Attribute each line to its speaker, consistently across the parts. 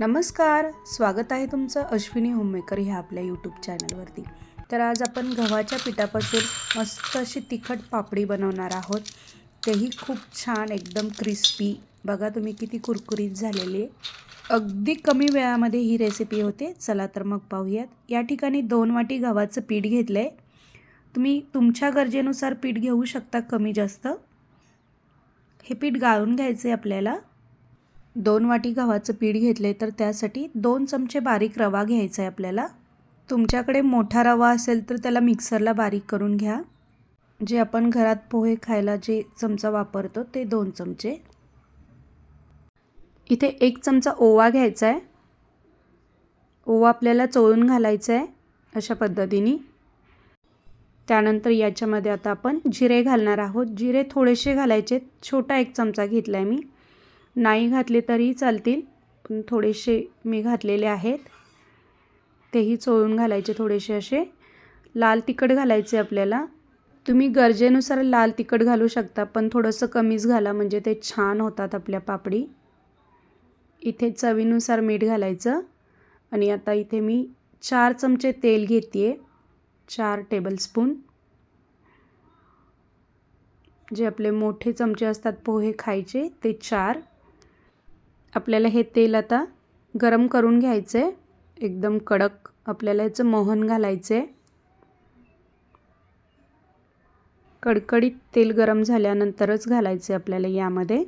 Speaker 1: नमस्कार स्वागत आहे तुमचं अश्विनी होममेकर ह्या आपल्या यूट्यूब चॅनलवरती तर आज आपण गव्हाच्या पिठापासून मस्त अशी तिखट पापडी बनवणार आहोत. तेही खूप छान एकदम क्रिस्पी बघा तुम्ही किती कुरकुरीत झालेली आहे. अगदी कमी वेळामध्ये ही रेसिपी होते. चला तर मग पाहूयात. या ठिकाणी दोन वाटी गव्हाचं पीठ घेतलं आहे तुम्ही तुमच्या गरजेनुसार पीठ घेऊ शकता कमी जास्त. हे पीठ गाळून घ्यायचं आहे आपल्याला. दोन वाटी गव्हाचं पीठ घेतले तर त्यासाठी दोन चमचे बारीक रवा घ्यायचा आहे आपल्याला. तुमच्याकडे मोठा रवा असेल तर त्याला मिक्सरला बारीक करून घ्या. जे आपण घरात पोहे खायला जे चमचा वापरतो ते दोन चमचे. इथे एक चमचा ओवा घ्यायचा आहे ओवा आपल्याला चोळून घालायचा आहे अशा पद्धतीने. त्यानंतर याच्यामध्ये आता आपण जिरे घालणार आहोत. जिरे थोडेसे घालायचे. छोटा एक चमचा घेतला आहे मी. नाही घातले तरी चालतील पण थोडेसे मी घातलेले आहेत. तेही चोळून घालायचे थोडेसे असे. लाल तिखट घालायचे आपल्याला. तुम्ही गरजेनुसार लाल तिखट घालू शकता पण थोडंसं कमीच घाला म्हणजे ते छान होतात आपल्या पापडी. इथे चवीनुसार मीठ घालायचं. आणि आता इथे मी चार चमचे तेल घेते आहे चार टेबलस्पून. जे आपले मोठे चमचे असतात पोहे खायचे ते चार. आपल्याला हे तेल आता गरम करून घ्यायचं. आहे एकदम कडक आपल्याला याचं मोहन घालायचं. आहे कडकडीत तेल गरम झाल्यानंतरच घालायचं आहे आपल्याला यामध्ये.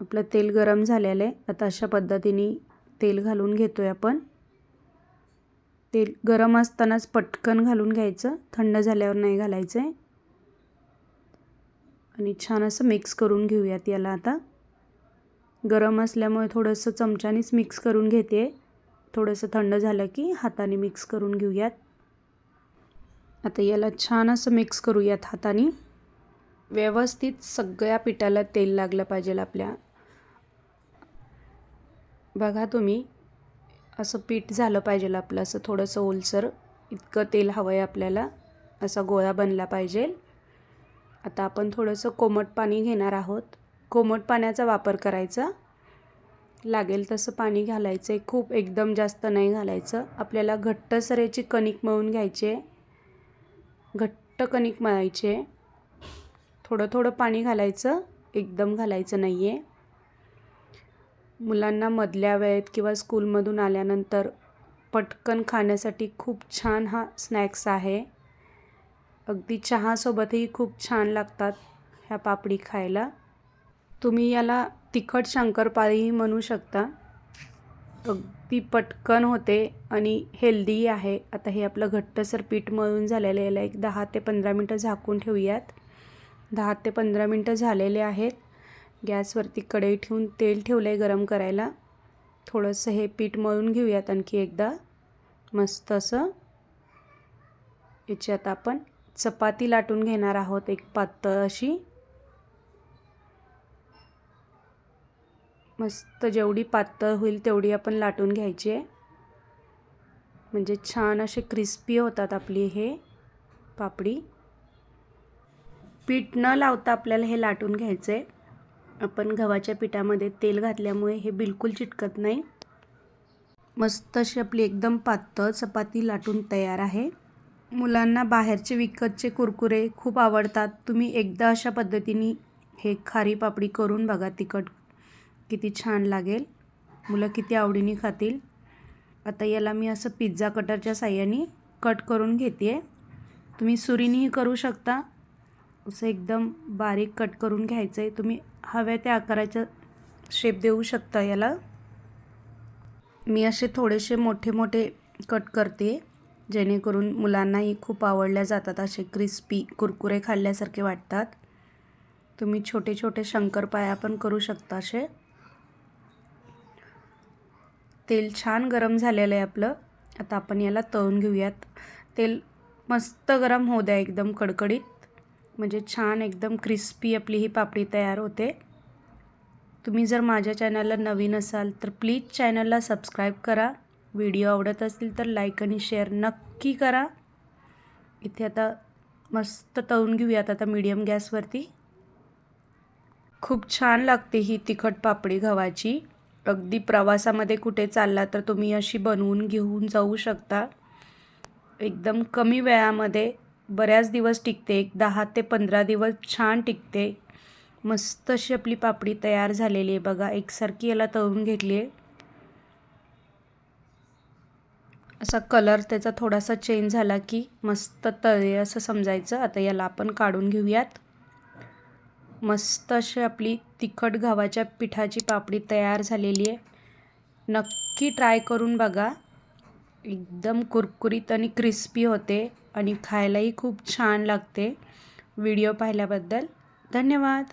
Speaker 1: आपलं तेल गरम झालेलं आहे. आता अशा पद्धतीने तेल घालून घेतो आहे आपण. तेल गरम असतानाच पटकन घालून घ्यायचं. थंड झाल्यावर नाही घालायचं आहे आणि छान असं मिक्स करून घेऊयात याला आता. गरम असल्यामुळे थोडंसं चमच्यानेच मिक्स करून घेते. थोडंसं थंड झालं की हाताने मिक्स करून घेऊयात. आता याला छान असं मिक्स करूयात हाताने. व्यवस्थित सगळ्या पिठाला तेल लागलं पाहिजे आपल्या. बघा तुम्ही असं पीठ झालं पाहिजे आपलं असं थोडंसं ओलसर. इतकं तेल हवं आहे आपल्याला असा गोळा बनला पाहिजे. आता आपण थोडंसं कोमट पाणी घेणार आहोत. कोमट पाण्याचा वापर करायचा. लागेल तसं पाणी घालायचं. आहे खूप एकदम जास्त नाही घालायचं. आपल्याला घट्ट सऱ्याची कणिक मळून घ्यायची. आहे घट्ट कणिक मळायची. आहे थोडं थोडं पाणी घालायचं. एकदम घालायचं नाही आहे मुलांना मधल्या वेळेत किंवा स्कूलमधून आल्यानंतर पटकन खाण्यासाठी खूप छान हा स्नॅक्स आहे. अगदी चहासोबतही खूप छान लागतात ह्या पापडी खायला. तुम्ही याला तिखट शंकरपाळीही म्हणू शकता. अगदी पटकन होते आणि हेल्दीही आहे. आता हे आपलं घट्टसर पीठ मळून झालेलं याला एक दहा ते पंधरा मिनटं झाकून ठेवूयात. दहा ते पंधरा मिनटं झालेले आहेत. गॅसवरती कढई ठेवून तेल ठेवलं आहे गरम करायला. थोडंसं हे पीठ मळून घेऊयात आणखी एकदा. मस्त असं. याची आता आपण चपाती लाटून घेणार आहोत एक पातळ अशी. मस्त जेवढी पातळ होईल तेवढी आपण लाटून घ्यायची आहे. म्हणजे छान असे क्रिस्पी होतात आपली हे पापडी. पीठ न लावता आपल्याला हे लाटून घ्यायचं आहे. आपण गव्हाच्या पिठामध्ये तेल घातल्यामुळे हे बिलकुल चिटकत नाही. मस्त अशी आपली एकदम पातळ चपाती लाटून तयार आहे. मुलांना बाहेरचे विकतचे कुरकुरे खूप आवडतात. तुम्ही एकदा अशा पद्धतीने हे खारी पापडी करून बघा तिखट. किती छान लागेल. मुलं किती आवडीने खातील. आता याला मी असं पिझ्झा कटरच्या साह्याने कट करून घेते आहे तुम्ही सुरीनेही करू शकता. असं एकदम बारीक कट करून घ्यायचं आहे तुम्ही हव्या त्या आकाराचा शेप देऊ शकता याला. मी असे थोडेसे मोठे मोठे कट करते जेणेकरून मुलांनाही खूप आवडल्या जातात असे क्रिस्पी कुरकुरे खाल्ल्यासारखे वाटतात. तुम्ही छोटे छोटे शंकरपाया पण करू शकता असे. तेल छान गरम झालेलं आहे आपलं. आता आपण याला तळून घेऊयात. तेल मस्त गरम होऊ द्या एकदम कडकडीत. म्हणजे छान एकदम क्रिस्पी आपली ही पापडी तयार होते. तुम्ही जर माझ्या चॅनलला नवीन असाल तर प्लीज चॅनलला सबस्क्राईब करा. व्हिडिओ आवडत असतील तर लाईक आणि शेअर नक्की करा. इथे आता मस्त तळून घेऊयात आता मीडियम गॅसवरती खूप छान लागते ही तिखट पापडी गव्हाची. अगदी प्रवासामध्ये कुठे चालला तर तुम्ही अशी बनवून घेऊन जाऊ शकता. एकदम कमी वेळामध्ये बऱ्याच दिवस टिकते एक दहा ते पंधरा दिवस छान टिकते. मस्त अशी आपली पापडी तयार झालेली आहे बघा एकसारखी याला तळून घेतली आहे. असा कलर त्याचा थोडासा चेंज झाला की मस्त तळे असं समजायचं. आता याला आपण काढून घेऊयात. मस्त अशी आपली तिखट गव्हाच्या पिठाची पापडी तयार झालेली आहे. नक्की ट्राय करून बघा. एकदम कुरकुरीत आणि क्रिस्पी होते आणि खायलाही खूप छान लागते. व्हिडिओ पाहिल्याबद्दल धन्यवाद.